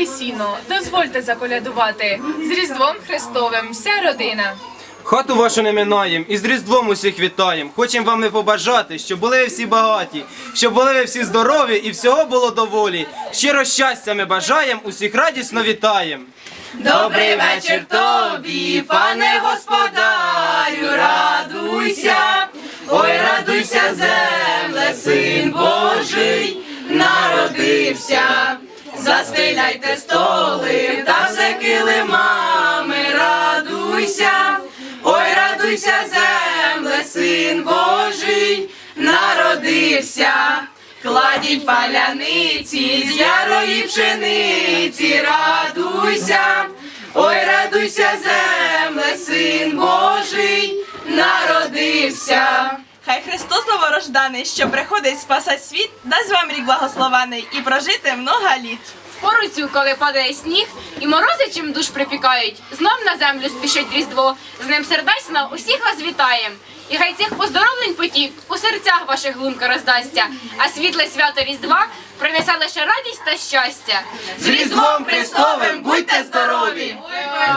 й сіно, дозвольте заколядувати. З Різдвом Христовим вся родина. Хату вашу не минаєм і з Різдвом усіх вітаєм. Хочем вам ми побажати, щоб були ви всі багаті, щоб були ви всі здорові і всього було доволі. Щиро щастя ми бажаєм, усіх радісно вітаєм. Добрий вечір тобі, пане господарю, радуйся, ой, радуйся, земле, син Божий. Застеляйте столи та все килимами, радуйся, ой, радуйся, земле, син Божий, народився. Кладіть паляниці з ярої пшениці, радуйся, ой, радуйся, земле, син Божий, народився. Хай Христос новорожданий, що приходить спасать світ, дасть вам рік благословений і прожити много літ. Пору цю, коли падає сніг, і морози чим душ припікають, знов на землю спішить різдво. З ним сердечно усіх вас вітаєм. І хай цих поздоровлень потік у серцях ваших лунка роздасться, а світле свято Різдва принесе лише радість та щастя. З Різдвом Христовим будьте!